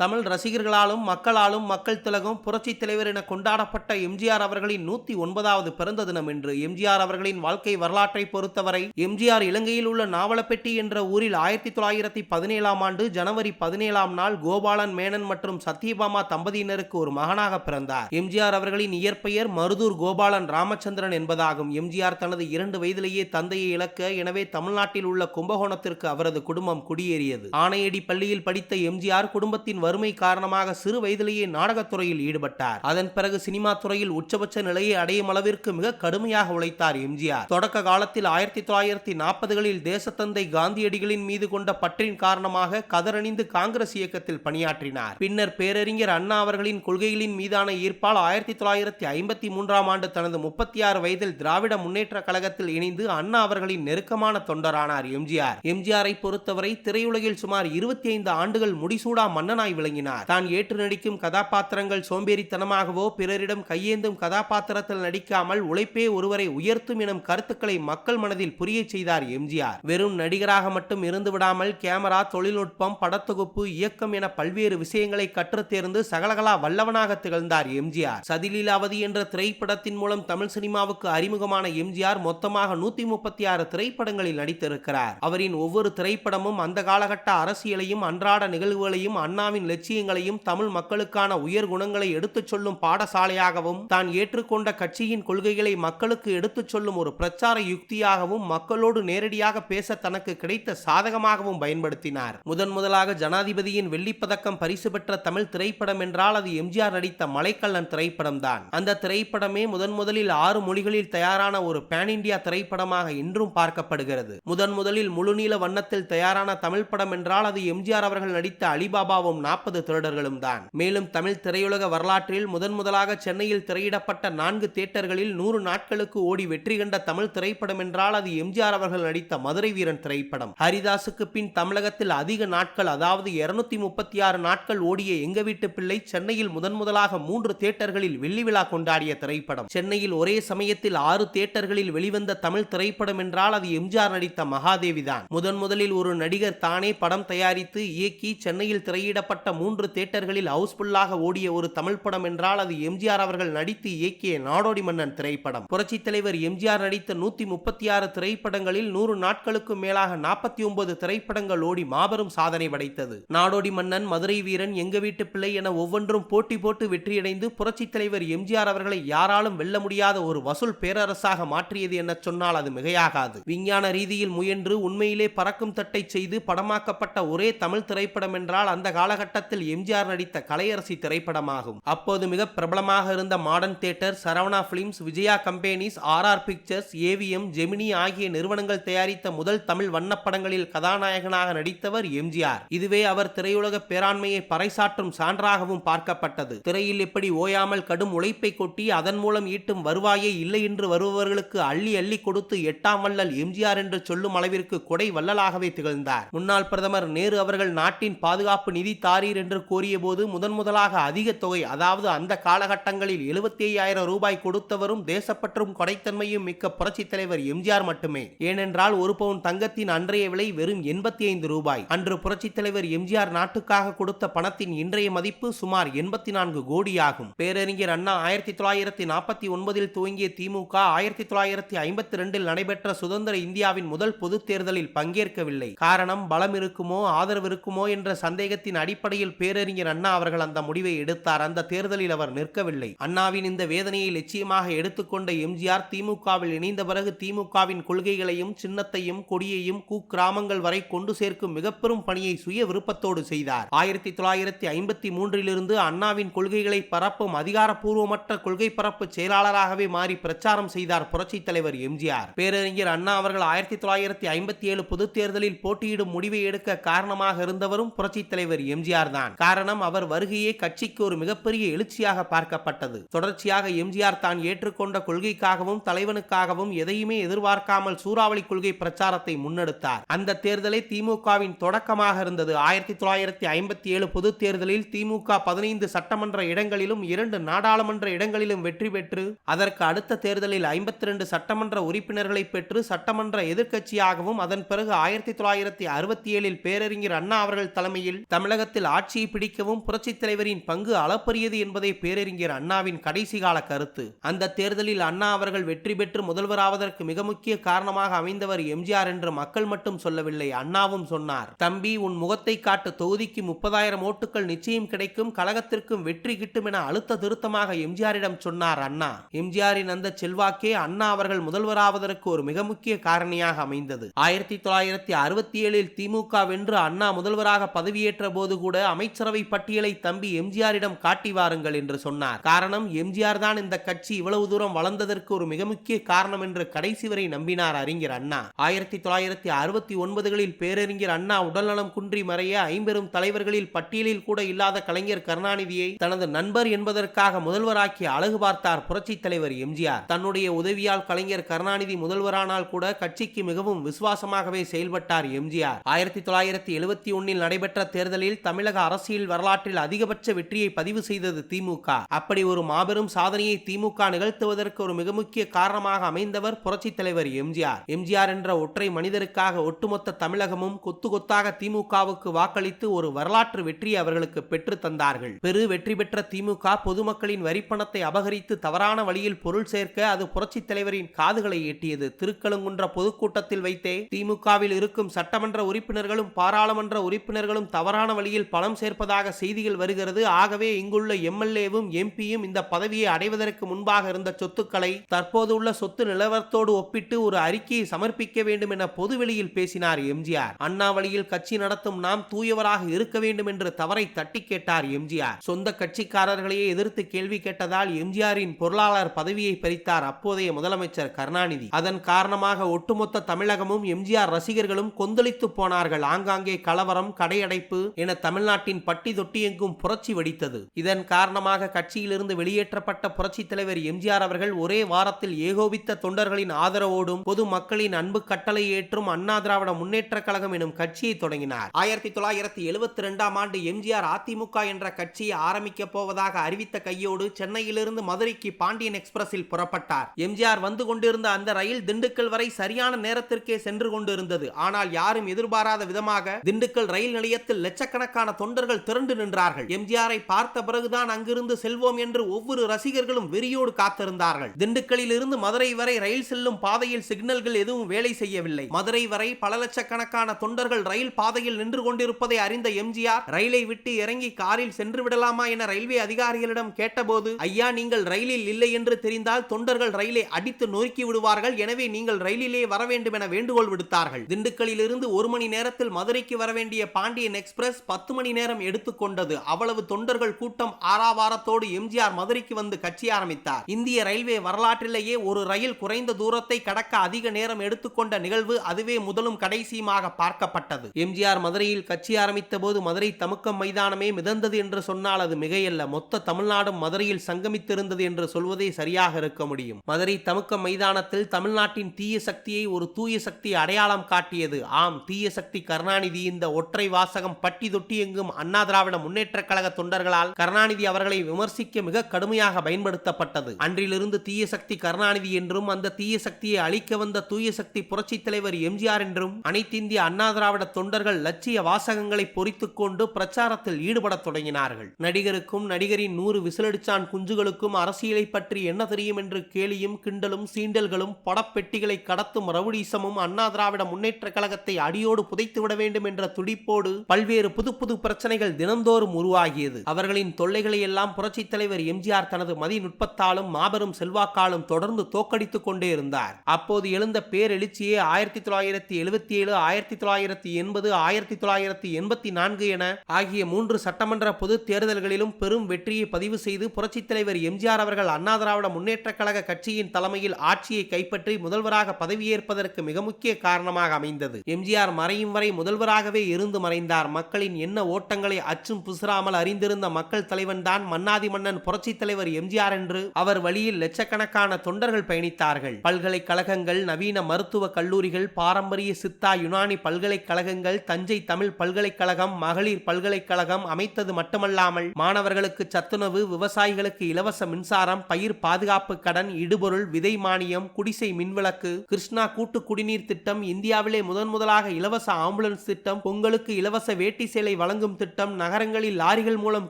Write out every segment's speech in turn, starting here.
தமிழ் ரசிகர்களாலும் மக்களாலும் மக்கள் திலகம் புரட்சித் தலைவர் என கொண்டாடப்பட்ட எம்ஜிஆர் அவர்களின் நூத்தி ஒன்பதாவது பிறந்த தினம் என்று எம்ஜிஆர் அவர்களின் வாழ்க்கை வரலாற்றை பொறுத்தவரை எம்ஜிஆர் இலங்கையில் உள்ள நாவலப்பெட்டி என்ற ஊரில் ஆயிரத்தி தொள்ளாயிரத்தி பதினேழாம் ஆண்டு ஜனவரி பதினேழாம் நாள் கோபாலன் மேனன் மற்றும் சத்யபாமா தம்பதியினருக்கு ஒரு மகனாக பிறந்தார். எம்ஜிஆர் அவர்களின் இயற்பெயர் மருதூர் கோபாலன் ராமச்சந்திரன் என்பதாகும். எம்ஜிஆர் தனது இரண்டு வயதிலேயே தந்தையை இழக்க எனவே தமிழ்நாட்டில் உள்ள கும்பகோணத்திற்கு அவரது குடும்பம் குடியேறியது. ஆணையடி பள்ளியில் படித்த எம்ஜிஆர் குடும்பத்தின் வறுமை காரணமாக சிறு வயதிலேயே நாடகத்துறையில் ஈடுபட்டார். அதன் பிறகு சினிமா துறையில் உச்சபட்ச நிலையை அடையும் அளவிற்கு மிக கடுமையாக உழைத்தார் எம்ஜிஆர். தொடக்க காலத்தில் ஆயிரத்தி தொள்ளாயிரத்தி நாற்பதுகளில் தேசத்தந்தை காந்தியடிகளின் மீது கொண்ட பற்றின் காரணமாக கதறணிந்து காங்கிரஸ் இயக்கத்தில் பணியாற்றினார். பின்னர் பேரறிஞர் அண்ணா அவர்களின் கொள்கைகளின் மீதான ஈர்ப்பால் ஆயிரத்தி தொள்ளாயிரத்தி ஐம்பத்தி மூன்றாம் ஆண்டு தனது முப்பத்தி ஆறு வயதில் திராவிட முன்னேற்ற கழகத்தில் இணைந்து அண்ணா அவர்களின் நெருக்கமான தொண்டரானார் எம்ஜிஆர். எம்ஜிஆரை பொறுத்தவரை திரையுலகில் சுமார் இருபத்தி ஐந்து ஆண்டுகள் முடிசூடா மன்னனாய் விளங்கினார். தான் ஏற்று நடிக்கும் கதாபாத்திரங்கள் சோம்பேறித்தனமாகவோ பிறரிடம் கையேந்தும் கதாபாத்திரத்தில் நடிக்காமல் உழைப்பே ஒருவரை உயர்த்தும் எனும் கருத்துக்களை மக்கள் மனதில் புரிய செய்தார் எம்ஜிஆர். வெறும் நடிகராக மட்டும் இருந்து விடாமல் கேமரா தொழில்நுட்பம் படத்தொகுப்பு இயக்கம் என பல்வேறு விஷயங்களை கற்றுத் தேர்ந்து சகலகலா வல்லவனாக திகழ்ந்தார் எம்ஜிஆர். சதிலீலாவதி என்ற திரைப்படத்தின் மூலம் தமிழ் சினிமாவுக்கு அறிமுகமான எம்ஜிஆர் மொத்தமாக நூத்தி முப்பத்தி ஆறு திரைப்படங்களில் நடித்திருக்கிறார். அவரின் ஒவ்வொரு திரைப்படமும் அந்த காலகட்ட அரசியலையும் அன்றாட நிகழ்வுகளையும் அண்ணாவின் லட்சியங்களையும் தமிழ் மக்களுக்கான உயர் குணங்களை எடுத்துச் சொல்லும் பாடசாலையாகவும் தான் ஏற்றுக்கொண்ட கட்சியின் கொள்கைகளை மக்களுக்கு எடுத்துச் சொல்லும் ஒரு பிரச்சார யுக்தியாகவும் மக்களோடு நேரடியாக பேச தனக்கு கிடைத்த சாதகமாகவும் பயன்படுத்தினார். முதன் முதலாக ஜனாதிபதியின் வெள்ளிப்பதக்கம் பரிசு பெற்ற தமிழ் திரைப்படம் என்றால் அது எம்ஜிஆர் நடித்த மலைக்கல்லன் திரைப்படம் தான். அந்த திரைப்படமே முதன் முதலில் ஆறு மொழிகளில் தயாரான ஒரு பேன் இந்தியா திரைப்படமாக இன்றும் பார்க்கப்படுகிறது. முதன் முதலில் முழுநீள வண்ணத்தில் தயாரான தமிழ் படம் என்றால் அது எம்ஜிஆர் அவர்கள் நடித்த அலிபாபாவும் நாற்பது திருடர்களும் தான். மேலும் தமிழ் திரையுலக வரலாற்றில் முதன் முதலாக சென்னையில் திரையிடப்பட்ட நான்கு தியேட்டர்களில் நூறு நாட்களுக்கு ஓடி வெற்றி கண்ட தமிழ் திரைப்படம் என்றால் அது எம்ஜிஆர் அவர்கள் நடித்த மதுரை வீரன் திரைப்படம். ஹரிதாசுக்கு பின் தமிழகத்தில் அதிக நாட்கள் அதாவது இருநூத்தி முப்பத்தி ஆறு நாட்கள் ஓடிய எங்க வீட்டு பிள்ளை சென்னையில் முதன் முதலாக மூன்று தியேட்டர்களில் வெள்ளி விழா கொண்டாடிய திரைப்படம். சென்னையில் ஒரே சமயத்தில் ஆறு தியேட்டர்களில் வெளிவந்த தமிழ் திரைப்படம் என்றால் அது எம்ஜிஆர் நடித்த மகாதேவி தான். முதன் முதலில் ஒரு நடிகர் தானே படம் தயாரித்து இயக்கி சென்னையில் திரையிடப்பட்ட மூன்று தியேட்டர்களில் ஹவுஸ்ஃபுல்லாக ஓடிய ஒரு தமிழ் படம் என்றால் அது எம்ஜிஆர் அவர்கள் நடித்து இயக்கிய நாடோடி மன்னன் திரைப்படம். புரட்சித் தலைவர் எம்ஜிஆர் நடித்த நூத்தி முப்பத்தி ஆறு திரைப்படங்களில் நூறு நாட்களுக்கும் மேலாக நாற்பத்தி ஒன்பது திரைப்படங்கள் ஓடி மாபெரும் சாதனை படைத்தது. நாடோடி மன்னன் மதுரை வீரன் எங்க வீட்டு பிள்ளை என ஒவ்வொன்றும் போட்டி போட்டு வெற்றியடைந்து புரட்சித் தலைவர் எம்ஜிஆர் அவர்களை யாராலும் வெல்ல முடியாத ஒரு வசூல் பேரரசாக மாற்றியது என சொன்னால் அது மிகையாகாது. விஞ்ஞான ரீதியில் முயன்று உண்மையிலே பறக்கும் தட்டை செய்து படமாக்கப்பட்ட ஒரே தமிழ் திரைப்படம் என்றால் அந்த காலகட்ட கட்டத்தில் எம்ஜிஆர் நடித்த கலையரசி திரைப்படமாகும். அப்போது மிக பிரபலமாக இருந்த modern theatre Saravana films Vijaya companies R R pictures AVM Gemini ஆகிய நிறுவனங்கள் தயாரித்த முதல் தமிழ் வண்ணப்படங்களில் கதாநாயகனாக நடித்தவர் எம்ஜிஆர். இதுவே அவர் திரையுலக பேராண்மையை பறைசாற்றும் சான்றாகவும் பார்க்கப்பட்டது. திரையில் எப்படி ஓயாமல் கடும் உழைப்பை கொட்டி அதன் மூலம் ஈட்டும் வருவாயை இல்லை என்று வருபவர்களுக்கு அள்ளி அள்ளி கொடுத்து எட்டாம் வள்ளல் எம்ஜிஆர் என்று சொல்லும் அளவிற்கு கொடை வள்ளலாகவே திகழ்ந்தார். முன்னாள் பிரதமர் நேரு அவர்கள் நாட்டின் பாதுகாப்பு நிதி தாரீர் என்று கோரியபோது முதன் முதலாக அதிக தொகை அதாவது அந்த காலகட்டங்களில் எழுபத்தி ஐயாயிரம் ரூபாய் கொடுத்தவரும் தேசப்பற்றும் கொடைத்தன்மையும் மிக்க புரட்சித் தலைவர் எம்ஜிஆர் மட்டுமே. ஏனென்றால் ஒரு பவுன் தங்கத்தின் அன்றைய விலை வெறும் எண்பத்தி ஐந்து ரூபாய். அன்று புரட்சித் தலைவர் எம்ஜிஆர் நாட்டுக்காக கொடுத்த பணத்தின் இன்றைய மதிப்பு சுமார் எண்பத்தி நான்கு கோடியாகும். பேரறிஞர் அண்ணா ஆயிரத்தி தொள்ளாயிரத்தி நாற்பத்தி ஒன்பதில் துவங்கிய திமுக ஆயிரத்தி தொள்ளாயிரத்தி ஐம்பத்தி ரெண்டில் நடைபெற்ற சுதந்திர இந்தியாவின் முதல் பொதுத் தேர்தலில் பங்கேற்கவில்லை. காரணம் பலம் இருக்குமோ ஆதரவு இருக்குமோ என்ற சந்தேகத்தின் அடிப்படை அடிப்படையில் பேரறிஞர் அண்ணா அவர்கள் அந்த முடிவை எடுத்தார். அந்த தேர்தலில் அவர் நிற்கவில்லை. அண்ணாவின் இந்த வேதனையை லட்சியமாக எடுத்துக்கொண்ட எம்ஜிஆர் திமுகவில் இணைந்த பிறகு திமுகவின் கொள்கைகளையும் சின்னத்தையும் கொடியையும் குக்கிராமங்கள் வரை கொண்டு சேர்க்கும் மிகப்பெரும் பணியை சுய விருப்பத்தோடு செய்தார். ஆயிரத்தி தொள்ளாயிரத்தி ஐம்பத்தி மூன்றிலிருந்து அண்ணாவின் கொள்கைகளை பரப்பும் அதிகாரப்பூர்வமற்ற கொள்கை பரப்பு செயலாளராகவே மாறி பிரச்சாரம் செய்தார் புரட்சி தலைவர் எம்ஜிஆர். பேரறிஞர் அண்ணா அவர்கள் ஆயிரத்தி தொள்ளாயிரத்தி ஐம்பத்தி ஏழு பொதுத் தேர்தலில் போட்டியிடும் முடிவை எடுக்க காரணமாக இருந்தவரும் புரட்சி தலைவர் எம்ஜிஆர். தான் காரணம் அவர் வருகையே கட்சிக்கு ஒரு மிகப்பெரிய எழுச்சியாக பார்க்கப்பட்டது. தொடர்ச்சியாக எம்ஜிஆர் தான் ஏற்றுக்கொண்ட கொள்கைக்காகவும் தலைவனுக்காகவும் எதையுமே எதிர்பார்க்காமல் சூறாவளி கொள்கை பிரச்சாரத்தை முன்னெடுத்தார். அந்த தேர்தலை திமுகவின் தொடக்கமாக இருந்தது. ஆயிரத்தி தொள்ளாயிரத்தி ஐம்பத்தி ஏழு பொது தேர்தலில் திமுக பதினைந்து சட்டமன்ற இடங்களிலும் இரண்டு நாடாளுமன்ற இடங்களிலும் வெற்றி பெற்று அதற்கு அடுத்த தேர்தலில் ஐம்பத்தி ரெண்டு சட்டமன்ற உறுப்பினர்களை பெற்று சட்டமன்ற எதிர்க்கட்சியாகவும் அதன் பிறகு ஆயிரத்தி தொள்ளாயிரத்தி அறுபத்தி ஏழில் பேரறிஞர் அண்ணா அவர்கள் தலைமையில் தமிழகத்தில் தமிழகத்தில் ஆட்சியை பிடிக்கவும் புரட்சித் தலைவரின் பங்கு அளப்பரியது என்பதை பேரறிஞர் அண்ணாவின் கடைசி கால கருத்து. அந்த தேர்தலில் அண்ணா அவர்கள் வெற்றி பெற்று முதல்வராவதற்கு மிக முக்கிய காரணமாக அமைந்தவர் எம்ஜிஆர் என்று மக்கள் மட்டும் சொல்லவில்லை அண்ணாவும் சொன்னார். தம்பி உன் முகத்தை காட்டு தொகுதிக்கு முப்பதாயிரம் ஓட்டுகள் நிச்சயம் கிடைக்கும் கழகத்திற்கும் வெற்றி கிட்டும் என அழுத்த திருத்தமாக எம்ஜிஆரிடம் சொன்னார் அண்ணா. எம்ஜிஆரின் அந்த செல்வாக்கே அண்ணா அவர்கள் முதல்வராவதற்கு ஒரு மிக முக்கிய காரணியாக அமைந்தது. ஆயிரத்தி தொள்ளாயிரத்தி அறுபத்தி ஏழில் திமுக வென்று அண்ணா முதல்வராக பதவியேற்ற போது கூட கூட அமைச்சரவை பட்டியலை தம்பி எம்ஜிஆரிடம் காட்டி வாருங்கள் என்று சொன்னார். காரணம் எம்ஜிஆர் தான் இந்த கட்சி இவ்வளவு தூரம் வளர்ந்ததற்கு ஒரு மிக முக்கிய காரணம் என்று கடைசி வரை நம்பினார் அறிஞர் அண்ணா. ஆயிரத்தி தொள்ளாயிரத்தி அறுபத்தி ஒன்பதுகளில் பேரறிஞர் அண்ணா உடல்நலம் குன்றி மறைய ஐம்பெரும் தலைவர்களில் பட்டியலில் கூட இல்லாத கலைஞர் கருணாநிதியை தனது நண்பர் என்பதற்காக முதல்வராக்கி அழகு பார்த்தார் புரட்சி தலைவர் எம்ஜிஆர். தன்னுடைய உதவியால் கலைஞர் கருணாநிதி முதல்வரானால் கூட கட்சிக்கு மிகவும் விசுவாசமாகவே செயல்பட்டார் எம்ஜிஆர். ஆயிரத்தி தொள்ளாயிரத்தி எழுபத்தி ஒன்னில் நடைபெற்ற தேர்தலில் தமிழ் தமிழக அரசியல் வரலாற்றில் அதிகபட்ச வெற்றியை பதிவு செய்தது திமுக. அப்படி ஒரு மாபெரும் சாதனையை திமுக நிகழ்த்துவதற்கு ஒரு மிக முக்கிய காரணமாக அமைந்தவர் புரட்சி தலைவர் எம்ஜிஆர். எம்ஜிஆர் என்ற ஒற்றை மனிதருக்காக ஒட்டுமொத்த தமிழகமும் கொத்து கொத்தாக திமுகவுக்கு வாக்களித்து ஒரு வரலாற்று வெற்றியை அவர்களுக்கு பெற்று தந்தார்கள். பெரு வெற்றி பெற்ற திமுக பொதுமக்களின் வரிப்பணத்தை அபகரித்து தவறான வழியில் பொருள் சேர்க்க அது புரட்சி தலைவரின் காதுகளை எட்டியது திருக்கழுங்குன்ற பொதுக்கூட்டத்தில் வைத்தே திமுகவில் இருக்கும் சட்டமன்ற உறுப்பினர்களும் பாராளுமன்ற உறுப்பினர்களும் தவறான வழியில் பணம் சேர்ப்பதாக செய்திகள் வருகிறது. ஆகவே இங்குள்ள எம்எல்ஏவும் எம்பியும் இந்த பதவியை அடைவதற்கு முன்பாக இருந்த சொத்துக்களை தற்போது உள்ள சொத்து நிலவரத்தோடு ஒப்பிட்டு ஒரு அறிக்கையை சமர்ப்பிக்க வேண்டும் என பொதுவெளியில் பேசினார் எம்ஜிஆர். அண்ணாவளியில் கட்சி நடத்தும் நாம் தூயவராக இருக்க வேண்டும் என்று தவறை தட்டி கேட்டார் எம்ஜிஆர். சொந்த கட்சிக்காரர்களையே எதிர்த்து கேள்வி கேட்டதால் எம்ஜிஆரின் பொருளாளர் பதவியை பறித்தார் அப்போதைய முதலமைச்சர் கருணாநிதி. அதன் காரணமாக ஒட்டுமொத்த தமிழகமும் எம்ஜிஆர் ரசிகர்களும் கொந்தளித்து போனார்கள். ஆங்காங்கே கலவரம் கடையடைப்பு என தமிழ் தமிழ்நாட்டின் பட்டி தொட்டி எங்கும் புரட்சி வெடித்தது. இதன் காரணமாக கட்சியிலிருந்து வெளியேற்றப்பட்ட புரட்சித் தலைவர் எம்ஜிஆர் அவர்கள் ஒரே வாரத்தில் ஏகோபித்த தொண்டர்களின் ஆதரவோடும் பொது மக்களின் அன்பு கட்டளை ஏற்றும் அண்ணா திராவிட முன்னேற்ற கழகம் எனும் கட்சியை தொடங்கினார். ஆயிரத்தி தொள்ளாயிரத்தி எழுபத்தி இரண்டாம் ஆண்டு எம்ஜிஆர் அதிமுக என்ற கட்சியை ஆரம்பிக்க போவதாக அறிவித்த கையோடு சென்னையிலிருந்து மதுரைக்கு பாண்டியன் எக்ஸ்பிரஸில் புறப்பட்டார். எம்ஜிஆர் வந்து கொண்டிருந்த அந்த ரயில் திண்டுக்கல் வரை சரியான நேரத்திற்கே சென்று கொண்டிருந்தது. ஆனால் யாரும் எதிர்பாராத விதமாக திண்டுக்கல் ரயில் நிலையத்தில் லட்சக்கணக்கான தொண்டர்கள் திரண்டு நின்றார்கள். எம்ஜிஆரை பார்த்த பிறகுதான் அங்கிருந்து செல்வோம் என்று ஒவ்வொரு ரசிகர்களும் வெறியோடு காத்திருந்தார்கள். திண்டுக்கல்லில் இருந்து மதுரை வரை ரயில் செல்லும் பாதையில் சிக்னல்கள் எதுவும் வேலை செய்யவில்லை. மதுரை வரை பல லட்சக்கணக்கான தொண்டர்கள் ரயில் பாதையில் நின்று கொண்டிருப்பதை அறிந்த எம்ஜிஆர் ரயிலை விட்டு இறங்கி காரில் சென்று விடலாமா என ரயில்வே அதிகாரிகளிடம் கேட்டபோது ஐயா நீங்கள் ரயிலில் இல்லை என்று தெரிந்தால் தொண்டர்கள் ரயிலை அடித்து நொறுக்கி விடுவார்கள். எனவே நீங்கள் ரயிலிலே வர வேண்டும் என வேண்டுகோள் விடுத்தார்கள். திண்டுக்கல்லில் இருந்து ஒரு மணி நேரத்தில் மதுரைக்கு வர வேண்டிய பாண்டியன் எக்ஸ்பிரஸ் பத்து மணி மணி நேரம் எடுத்துக்கொண்டது. அவ்வளவு தொண்டர்கள் கூட்டம் ஆறாவாரத்தோடு எம்ஜிஆர் மதுரைக்கு வந்து கட்சி ஆரம்பித்தார். இந்திய ரயில்வே வரலாற்றிலேயே ஒரு ரயில் குறைந்த தூரத்தை கடக்க அதிக நேரம் எடுத்துக்கொண்ட நிகழ்வு அதுவே முதலும் கடைசியுமாக பார்க்கப்பட்டது. எம்ஜிஆர் மதுரையில் கட்சி ஆரம்பித்த போது மதுரை தமுக்கம் மைதானமே மிதந்தது என்று சொன்னால் அது மிகையல்ல. மொத்த தமிழ்நாடும் மதுரையில் சங்கமித்திருந்தது என்று சொல்வதே சரியாக இருக்க முடியும். மதுரை தமுக்கம் மைதானத்தில் தமிழ்நாட்டின் தீய சக்தியை ஒரு தூய சக்தி அடையாளம் காட்டியது. ஆம் தீய சக்தி கருணாநிதி இந்த ஒற்றை வாசகம் பட்டி தொட்டிய எங்கும் அண்ணா திராவிட முன்னேற்ற கழக தொண்டர்களால் கருணாநிதி அவர்களை விமர்சிக்க மிக கடுமையாக பயன்படுத்தப்பட்டது. அன்றிலிருந்து தீய சக்தி கருணாநிதி என்றும் அந்த தீய சக்தியை அழிக்க வந்த தூய சக்தி புரட்சித் தலைவர் எம்ஜிஆர் என்றும் அனைத்திந்திய அண்ணா திராவிட தொண்டர்கள் லட்சிய வாசகங்களை பொறித்துக் கொண்டு பிரச்சாரத்தில் ஈடுபடத் தொடங்கினார்கள். நடிகருக்கும் நடிகரின் நூறு விசிலடிச்சான் குஞ்சுகளுக்கும் அரசியலை பற்றி என்ன தெரியும் என்று கேலியும் கிண்டலும் சீண்டல்களும் படப்பெட்டிகளை கடத்தும் ரவுடீசமும் அண்ணா திராவிட முன்னேற்ற கழகத்தை அடியோடு புதைத்து விட வேண்டும் என்ற துடிப்போடு பல்வேறு புது புது பிரச்சனைகள் தினந்தோறும் உருவாகியது. அவர்களின் தொல்லைகளை எல்லாம் புரட்சித் தலைவர் எம்ஜிஆர் தனது மதிநுட்பத்தாலும் மாபெரும் செல்வாக்காலும் தொடர்ந்து தோக்கடித்துக் கொண்டே இருந்தார். அப்போது எழுந்த பேரெழுச்சியே ஆயிரத்தி தொள்ளாயிரத்தி எழுபத்தி ஏழு ஆயிரத்தி தொள்ளாயிரத்தி எண்பது ஆயிரத்தி தொள்ளாயிரத்தி எண்பத்தி நான்கு என ஆகிய மூன்று சட்டமன்ற பொது தேர்தல்களிலும் பெரும் வெற்றியை பதிவு செய்து புரட்சித் தலைவர் எம்ஜிஆர் அவர்கள் அண்ணா திராவிட முன்னேற்ற கழக கட்சியின் தலைமையில் ஆட்சியை கைப்பற்றி முதல்வராக பதவியேற்பதற்கு மிக முக்கிய காரணமாக அமைந்தது. எம்ஜிஆர் மறையும் வரை முதல்வராகவே இருந்து மறைந்தார். மக்களின் என்ன ஓட்டங்களை அச்சும் புசிராமல் அறிந்திருந்த மக்கள் தலைவன் தான் மன்னாதி மன்னன் புரட்சி தலைவர் எம்ஜிஆர் என்று அவர் வழியில் லட்சக்கணக்கான தொண்டர்கள் பயணித்தார்கள். பல்கலைக்கழகங்கள் நவீன மருத்துவ கல்லூரிகள் பாரம்பரிய சித்தா யுனானி பல்கலைக்கழகங்கள் தஞ்சை தமிழ் பல்கலைக்கழகம் மகளிர் பல்கலைக்கழகம் அமைத்தது மட்டுமல்லாமல் மாணவர்களுக்கு சத்துணவு விவசாயிகளுக்கு இலவச மின்சாரம் பயிர் பாதுகாப்பு கடன் இடுபொருள் விதை மானியம் குடிசை மின்விளக்கு கிருஷ்ணா கூட்டு குடிநீர் திட்டம் இந்தியாவிலே முதன் முதலாக இலவச ஆம்புலன்ஸ் திட்டம் பொங்கலுக்கு இலவச வேட்டி சேலை வழங்கும் வழங்கும் திட்டம் நகரங்களில் லாரிகள் மூலம்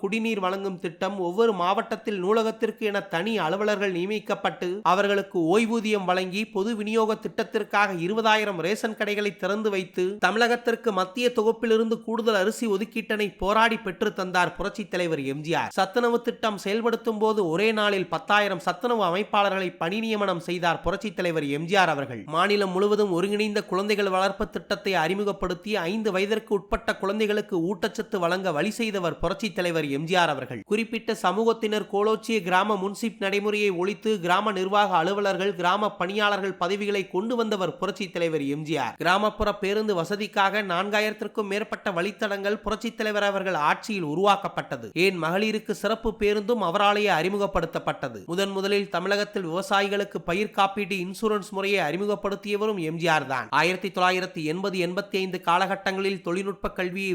குடிநீர் வழங்கும் திட்டம் ஒவ்வொரு மாவட்டத்தில் நூலகத்திற்கு என தனி அலுவலர்கள் நியமிக்கப்பட்டு அவர்களுக்கு ஓய்வூதியம் வழங்கி பொது விநியோக திட்டத்திற்காக இருபதாயிரம் ரேஷன் கடைகளை திறந்து வைத்து தமிழகத்திற்கு மத்திய தொகுப்பிலிருந்து கூடுதல் அரிசி ஒதுக்கீட்டினை போராடி பெற்று தந்தார் புரட்சித் தலைவர் எம்ஜிஆர். சத்துணவு திட்டம் செயல்படுத்தும் போது ஒரே நாளில் பத்தாயிரம் சத்துணவு அமைப்பாளர்களை பணி நியமனம் செய்தார் புரட்சித் தலைவர் எம்ஜிஆர் அவர்கள். மாநிலம் முழுவதும் ஒருங்கிணைந்த குழந்தைகள் வளர்ப்பு திட்டத்தை அறிமுகப்படுத்தி ஐந்து வயதிற்கு உட்பட்ட குழந்தைகளுக்கு ஊட்டச்சத்து வழங்க வழி செய்தவர் புரட்சித் தலைவர் எம்ஜிஆர் அவர்கள். குறிப்பிட்ட சமூகத்தினர் கோலோச்சிய கிராம முன்சிப் நடைமுறையை ஒழித்து கிராம நிர்வாக அலுவலர்கள் கிராம பணியாளர்கள் பதவிகளை கொண்டு வந்தவர் புரட்சித் தலைவர் எம்ஜிஆர். கிராமப்புற பேருந்து வசதிக்காக நான்காயிரத்திற்கும் மேற்பட்ட வழித்தடங்கள் புரட்சித் தலைவர் அவர்கள் ஆட்சியில் உருவாக்கப்பட்டது. ஏன் மகளிருக்கு சிறப்பு பேருந்தும் அவராலேயே அறிமுகப்படுத்தப்பட்டது? முதன் முதலில் தமிழகத்தில் விவசாயிகளுக்கு பயிர் காப்பீட்டு இன்சூரன்ஸ் முறையை அறிமுகப்படுத்தியவரும் எம்ஜிஆர் தான். ஆயிரத்தி தொள்ளாயிரத்தி எண்பது எண்பத்தி ஐந்து காலகட்டங்களில் தொழில்நுட்ப கல்வியை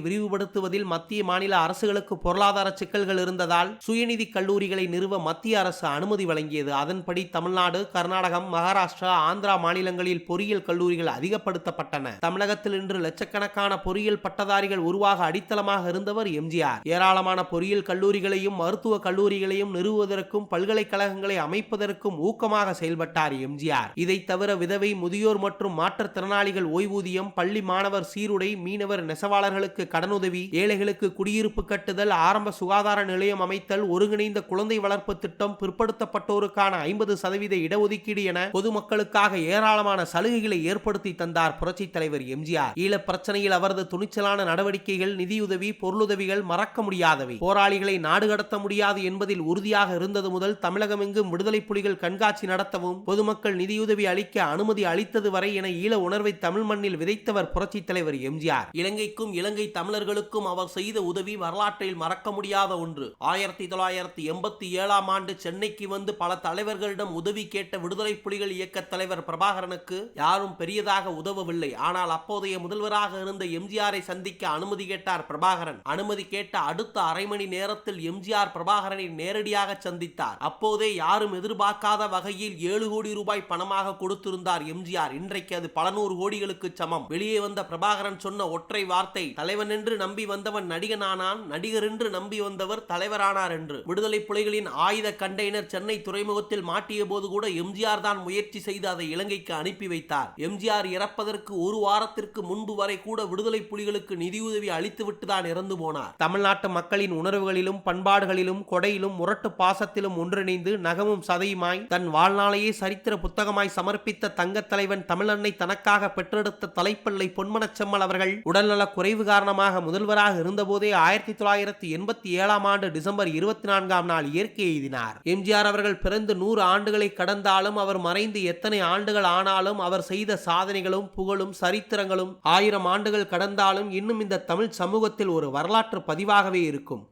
விரிவுபடுத்துவதில் மத்திய மாநில அரசுகளுக்கு பொருளாதார சிக்கல்கள் இருந்ததால் சுயநிதி கல்லூரிகளை நிறுவ மத்திய அரசு அனுமதி வழங்கியது. அதன்படி தமிழ்நாடு கர்நாடகம் மகாராஷ்டிரா ஆந்திரா மாநிலங்களில் பொறியியல் கல்லூரிகள் அதிகப்படுத்தப்பட்டன. தமிழகத்தில் இன்று லட்சக்கணக்கான பொறியியல் பட்டதாரிகள் உருவாக அடித்தளமாக இருந்தவர் எம்ஜிஆர். ஏராளமான பொறியியல் கல்லூரிகளையும் மருத்துவ கல்லூரிகளையும் நிறுவுவதற்கும் பல்கலைக்கழகங்களை அமைப்பதற்கும் ஊக்கமாக செயல்பட்டார் எம்ஜிஆர். இதை தவிர விதவை முதியோர் மற்றும் மாற்றுத்திறனாளிகள் ஓய்வூதியம் பள்ளி மாணவர் சீருடை மீனவர் நெசவாளர்களுக்கு கடனுதவி ஏழைகளுக்கு குடியிருப்பு கட்டுதல் ஆரம்ப சுகாதார நிலையம் அமைத்தல் ஒருங்கிணைந்த குழந்தை வளர்ப்பு திட்டம் பிற்படுத்தப்பட்டோருக்கான ஐம்பது சதவீத இடஒதுக்கீடு என பொதுமக்களுக்காக ஏராளமான சலுகைகளை ஏற்படுத்தி தந்தார் புரட்சித் தலைவர் எம்ஜிஆர். ஈழப் பிரச்சனையில் அவரது துணிச்சலான நடவடிக்கைகள் நிதியுதவி பொருளுதவிகள் மறக்க முடியாதவை. போராளிகளை நாடு கடத்த முடியாது என்பதில் உறுதியாக இருந்தது முதல் தமிழகமெங்கும் விடுதலை புலிகள் கண்காட்சி நடத்தவும் பொதுமக்கள் நிதியுதவி அளிக்க அனுமதி அளித்தது வரை என ஈழ உணர்வை தமிழ் மண்ணில் விதைத்தவர் புரட்சித் தலைவர் எம்ஜிஆர். இலங்கைக்கும் இலங்கை தமிழர்களுக்கும் அவர் செய்த உதவி வரலாற்றில் மறக்க முடியாத ஒன்று. ஆயிரத்தி தொள்ளாயிரத்தி எண்பத்தி ஏழாம் ஆண்டு சென்னைக்கு வந்து பல தலைவர்களிடம் உதவி கேட்ட விடுதலை புலிகள் இயக்க தலைவர் பிரபாகரனுக்கு யாரும் பெரியதாக உதவவில்லை. ஆனால் அப்போதைய முதல்வராக இருந்த எம்ஜிஆரை சந்திக்க அனுமதி கேட்டார் பிரபாகரன். அனுமதி கேட்ட அடுத்த அரை மணி நேரத்தில் எம்ஜிஆர் பிரபாகரனை நேரடியாக சந்தித்தார். அப்போதே யாரும் எதிர்பார்க்காத வகையில் ஏழு கோடி ரூபாய் பணமாக கொடுத்திருந்தார் எம்ஜிஆர். இன்றைக்கு அது பல நூறு கோடிகளுக்கு சமம். வெளியே வந்த பிரபாகரன் சொன்ன ஒற்றை வார்த்தை தலைவன் என்று நம்பி வந்தவன் நடிகனானான் நடிகர் என்று நம்பி வந்தவர் தலைவரானார் என்று. விடுதலை புலிகளின் ஆயுத கண்டெய்னர் சென்னை துறைமுகத்தில் மாட்டிய போது கூட எம்ஜிஆர் தான் முயற்சி செய்து அதை இலங்கைக்கு அனுப்பி வைத்தார். எம்ஜிஆர் இறப்பதற்கு ஒரு வாரத்திற்கு முன்பு வரை கூட விடுதலை புலிகளுக்கு நிதியுதவி அளித்துவிட்டு தான் இறந்து போனார். தமிழ்நாட்டு மக்களின் உணர்வுகளிலும் பண்பாடுகளிலும் கொடையிலும் முரட்டு பாசத்திலும் ஒன்றிணைந்து நகமும் சதையுமாய் தன் வாழ்நாளையே சரித்திர புத்தகமாய் சமர்ப்பித்த தங்கத் தலைவன் தமிழன்னை தனக்காக பெற்றெடுத்த தலைப்பிள்ளை பொன்மனச்செம்மல் அவர்கள் உடல்நலக் குறைவு காரணமாக முதல்வர் முதல்வராக இருந்தபோதே ஆயிரத்தி தொள்ளாயிரத்தி எண்பத்தி ஏழாம் ஆண்டு டிசம்பர் இருபத்தி நான்காம் நாள் இயற்கை எழுதினார் எம்ஜிஆர் அவர்கள் பிறந்து நூறு ஆண்டுகளை கடந்தாலும் அவர் மறைந்து எத்தனை ஆண்டுகள் ஆனாலும் அவர் செய்த சாதனைகளும் புகழும் சரித்திரங்களும் ஆயிரம் ஆண்டுகள் கடந்தாலும் இன்னும் இந்த தமிழ் சமூகத்தில் ஒரு வரலாற்று பதிவாகவே இருக்கும்.